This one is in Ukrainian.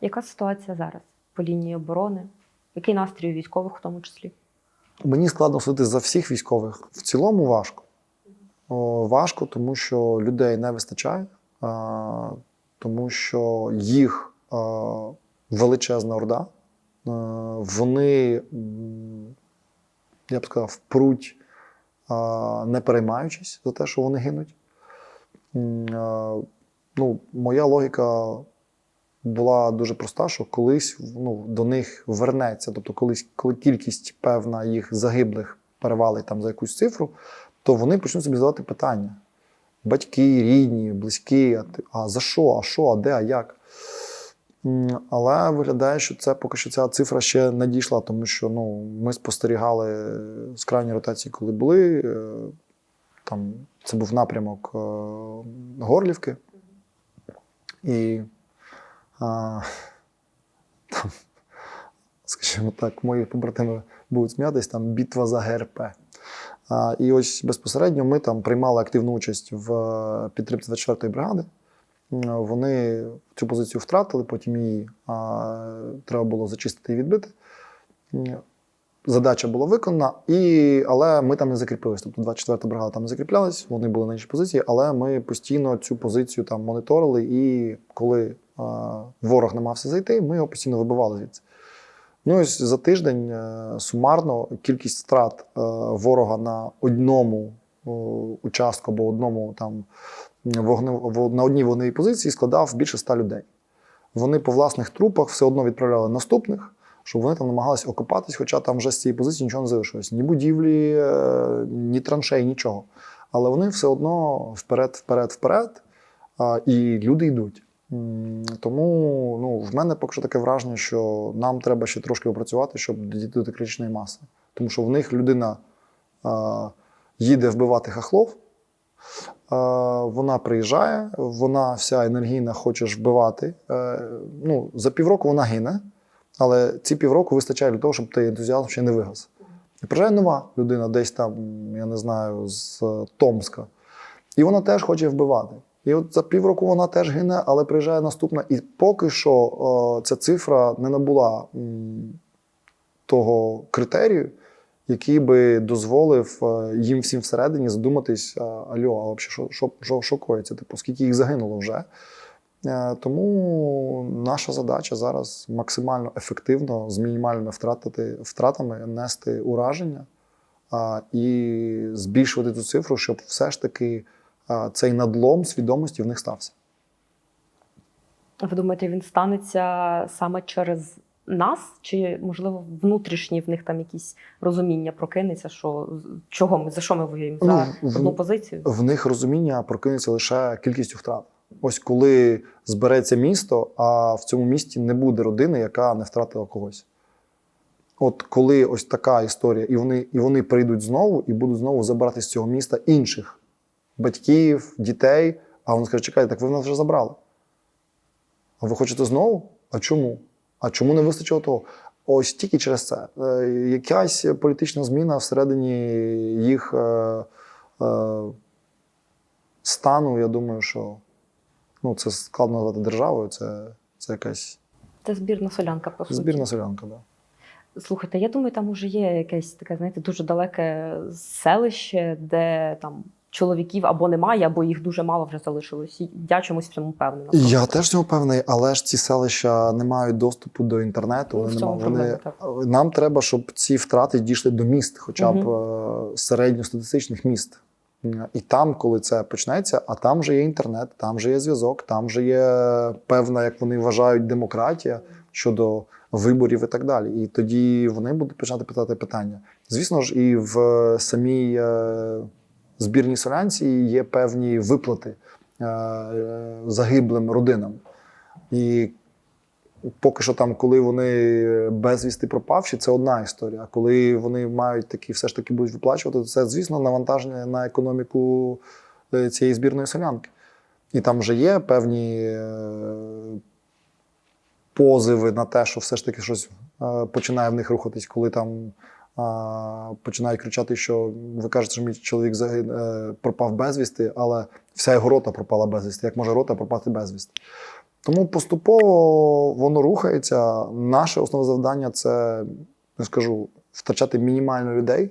Яка ситуація зараз по лінії оборони? Який настрій у військових в тому числі? Мені складно судити за всіх військових. В цілому важко. Важко, тому що людей не вистачає, тому що їх величезна орда. Вони, я б сказав, пруть, а, не переймаючись за те, що вони гинуть. Ну, моя логіка була дуже проста, що колись ну, до них вернеться. Тобто, колись, коли кількість певна їх загиблих перевалить там за якусь цифру, то вони почнуть собі задавати питання. Батьки, рідні, близькі, а, за що, а що, а де, а як? Але виглядає, що це поки що ця цифра ще не дійшла, тому що ну, ми спостерігали з крайньої ротації, коли були. е, Там, це був напрямок е, Горлівки. І а, там, скажімо так, мої побратими будуть сміятись, там битва за ГРП. А, і ось безпосередньо ми там приймали активну участь в е, підтримці 24-ї бригади. Вони цю позицію втратили, потім її а, треба було зачистити і відбити. Задача була виконана, і, але ми там не закріпились. Тобто 24-та бригада там не закріплялась, вони були на іншій позиції, але ми постійно цю позицію там моніторили. І коли ворог намагався зайти, ми його постійно вибивали звідси. Ну, ось за тиждень е, сумарно кількість втрат е, ворога на одному участку або одному там вогне, на одній вогневій позиції складав більше ста людей. Вони по власних трупах все одно відправляли наступних, щоб вони там намагалися окопатись, хоча там вже з цієї позиції нічого не залишилось. Ні будівлі, е, ні траншей, нічого. Але вони все одно вперед, вперед, вперед, і люди йдуть. Тому ну, в мене поки що таке враження, що нам треба ще трошки опрацювати, щоб дійти до критичної маси. Тому що в них людина а, їде вбивати хахлов, а, вона приїжджає, вона вся енергійна, хоче вбивати. Е, ну, за півроку вона гине, але ці півроку вистачає для того, щоб той ентузіазм ще не вигас. І приїжджає нова людина, десь там, я не знаю, з е, Томська. І вона теж хоче вбивати. І от за півроку вона теж гине, але приїжджає наступна. І поки що о, ця цифра не набула м, того критерію, який би дозволив е, їм всім всередині задуматись: а, альо, а взагалі, що, що, що, що коїться? Типу, скільки їх загинуло вже? Е, Тому наша задача зараз максимально ефективно, з мінімальними втратити, втратами нести ураження а, і збільшувати цю цифру, щоб все ж таки цей надлом свідомості в них стався. Ви думаєте, він станеться саме через нас? Чи, можливо, внутрішні в них там якісь розуміння прокинеться, що чого ми за що ми воюємо? За Ну, в- одну позицію? В них розуміння прокинеться лише кількістю втрат. Ось коли збереться місто, а в цьому місті не буде родини, яка не втратила когось. От коли ось така історія, і вони, і вони прийдуть знову і будуть знову забирати з цього міста інших батьків, дітей. А вони скажуть, чекайте, так ви в нас вже забрали. А ви хочете знову? А чому? А чому не вистачило того? Ось тільки через це. Е, якась політична зміна всередині їх е, е, стану, я думаю, що ну, це складно назвати державою, це, це якась Це збірна солянка, по суті. збірна селянка. Да. Слухайте, я думаю, там уже є якесь таке, знаєте, дуже далеке селище, де там чоловіків або немає, або їх дуже мало вже залишилось. Я чомусь в цьому впевнена. Я теж цьому певний, але ж ці селища не мають доступу до інтернету. Ну, Вони не цьому мають- вони, проблема, нам треба, щоб ці втрати дійшли до міст, хоча б е, середньостатистичних міст. І там, коли це почнеться, а там вже є інтернет, там вже є зв'язок, там вже є певна, як вони вважають, демократія щодо виборів і так далі. І тоді вони будуть починати питати питання. Звісно ж, і в самій е, збірній солянці є певні виплати е, е, загиблим родинам. І поки що там, коли вони безвісти пропавші, це одна історія. А коли вони мають такі, все ж таки будуть виплачувати, то це, звісно, навантаження на економіку е, цієї збірної солянки. І там вже є певні е, позиви на те, що все ж таки щось е, починає в них рухатись, коли там починають кричати, що ви кажете, що мій чоловік е, пропав безвісти, але вся його рота пропала безвісти. Як може рота пропати безвісти? Тому поступово воно рухається. Наше основне завдання це, не скажу, втрачати мінімально людей.